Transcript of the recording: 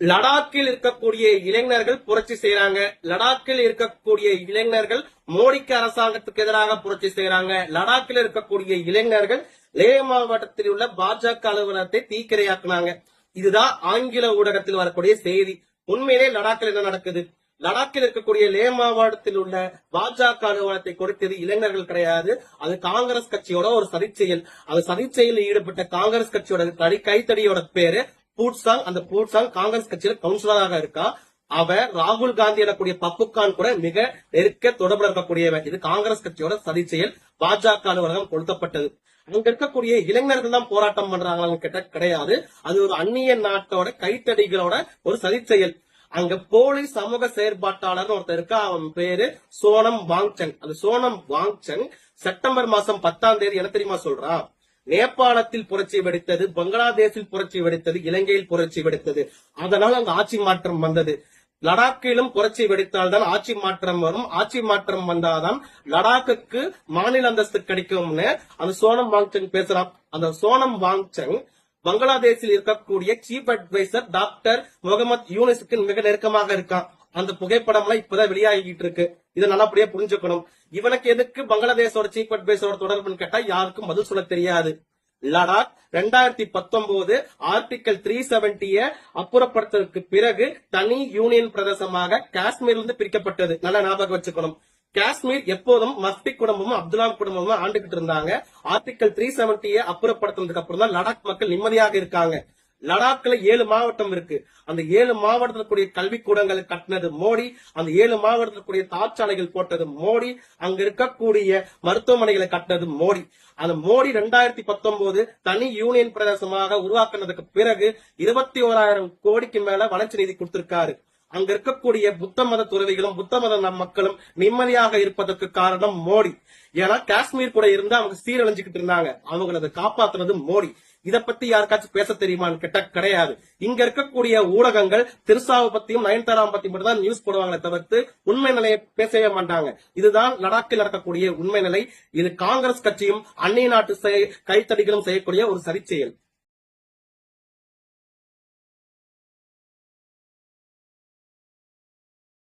லடாக்கில் இருக்கக்கூடிய இளைஞர்கள் புரட்சி செய்யறாங்க லடாக்கில் இருக்கக்கூடிய இளைஞர்கள் மோடிக்கு அரசாங்கத்துக்கு எதிராக புரட்சி செய்யறாங்க லடாக்கில் இருக்கக்கூடிய இளைஞர்கள் லே மாவட்டத்தில் உள்ள பாஜக அலுவலகத்தை தீக்கிரையாக்குனாங்க. இதுதான் ஆங்கில ஊடகத்தில் வரக்கூடிய செய்தி. உண்மையிலே லடாக்கில் என்ன நடக்குது? லடாக்கில் இருக்கக்கூடிய லே மாவட்டத்தில் உள்ள பாஜக அலுவலகத்தை கொடுத்தது இளைஞர்கள் கிடையாது. அது காங்கிரஸ் கட்சியோட ஒரு சதிச்செயல். அந்த சதிச்செயலில் ஈடுபட்ட காங்கிரஸ் கட்சியோட தடி கைத்தடியோட பேரு பூட்சாங் அந்த பூட்சாங் காங்கிரஸ் கட்சியில கவுன்சிலராக இருக்கா? அவர் ராகுல் காந்தி எனக்கூடிய பப்புக்கான் கூட மிக நெருக்க தொடர்புல இருக்கக்கூடியவர் இது காங்கிரஸ் கட்சியோட சதி செயல் பாஜக அலுவலகம் கொளுத்தப்பட்டது. அங்க இருக்கக்கூடிய இளைஞர்கள் தான் போராட்டம் பண்றாங்களான்னு கேட்ட கிடையாது. அது ஒரு அந்நிய நாட்டோட கைத்தடிகளோட ஒரு சதி செயல் அங்க போலீஸ் சமூக செயற்பாட்டாளர் ஒருத்தர் இருக்கா? அவன் பேரு சோனம் வாங்சங் அந்த சோனம் வாங்சங் செப்டம்பர் மாசம் பத்தாம் தேதி என்ன தெரியுமா சொல்றான்? நேபாளத்தில் புரட்சி வெடித்தது பங்களாதேஷில் புரட்சி வெடித்தது இலங்கையில் புரட்சி வெடித்தது. அதனால் அங்கு ஆட்சி மாற்றம் வந்தது. லடாக்கிலும் புரட்சி வெடித்தால்தான் ஆட்சி மாற்றம் வரும். ஆட்சி மாற்றம் வந்தாதான் லடாக்குக்கு மாநில அந்தஸ்து கிடைக்கும்னு அந்த சோனம் வாங்சங் பேசுறான் அந்த சோனம் வாங்சங் பங்களாதேஷில் இருக்கக்கூடிய சீஃப் அட்வைசர் டாக்டர் முகமது யூனிஸுக்கு மிக நெருக்கமாக இருக்கான். அந்த புகைப்படம்லாம் இப்பதான் வெளியாகிட்டு இருக்கு. இதை நல்லபடியா புரிஞ்சுக்கணும். இவனுக்கு எதுக்கு பங்களாதேஷோட சீஃப் பேஸோட தொடர்புன்னு கேட்டா யாருக்கும் பதில் சொல்ல தெரியாது. லடாக் ரெண்டாயிரத்தி பத்தொன்பது ஆர்டிகல் த்ரீ செவன்டிய அப்புறப்படுத்ததுக்கு பிறகு தனி யூனியன் பிரதேசமாக காஷ்மீர்ல இருந்து பிரிக்கப்பட்டது. நல்லா ஞாபகம் வச்சுக்கணும். காஷ்மீர் எப்போதும் மஃப்டி குடும்பமும் அப்துல்லாம் குடும்பமும் ஆண்டுகிட்டு இருந்தாங்க. ஆர்டிகல் த்ரீ செவன்டிய அப்புறப்படுத்தினதுக்கு அப்புறம் தான் லடாக் மக்கள் நிம்மதியாக இருக்காங்க. லடாக்ல ஏழு மாவட்டம் இருக்கு. அந்த ஏழு மாவட்டத்தில் கூடிய கல்விக்கூடங்களை கட்டினது மோடி. அந்த ஏழு மாவட்டத்தில் கூடிய தாட்சாலைகள் போட்டது மோடி. அங்க இருக்கக்கூடிய மருத்துவமனைகளை கட்டினது மோடி. அந்த மோடி ரெண்டாயிரத்தி பத்தொன்பது தனி யூனியன் பிரதேசமாக உருவாக்கினதுக்கு பிறகு இருபத்தி ஓராயிரம் கோடிக்கு மேல வளர்ச்சி நிதி கொடுத்திருக்காரு. அங்க இருக்கக்கூடிய புத்த மத துறவிகளும் புத்த மத நம் மக்களும் நிம்மதியாக இருப்பதற்கு காரணம் மோடி. ஏன்னா காஷ்மீர் கூட இருந்து அவங்க சீரழிஞ்சுக்கிட்டு இருந்தாங்க. அவங்கள அதை காப்பாத்துனது மோடி. இதை பத்தி யாருக்காச்சும் பேச தெரியுமான்னு கேட்டா கிடையாது. இங்க இருக்கக்கூடிய ஊடகங்கள் திருசாவை பத்தியும் நயன்தாராவை பத்தி மட்டும் தான் நியூஸ் போடுவாங்களே தவிர்த்து உண்மை நிலையை பேசவே மாட்டாங்க. இதுதான் லடாக்கில் நடக்கக்கூடிய உண்மை நிலை. இது காங்கிரஸ் கட்சியும் அந்நிய நாட்டு கைத்தடிகளும் செய்யக்கூடிய ஒரு சரி செயல்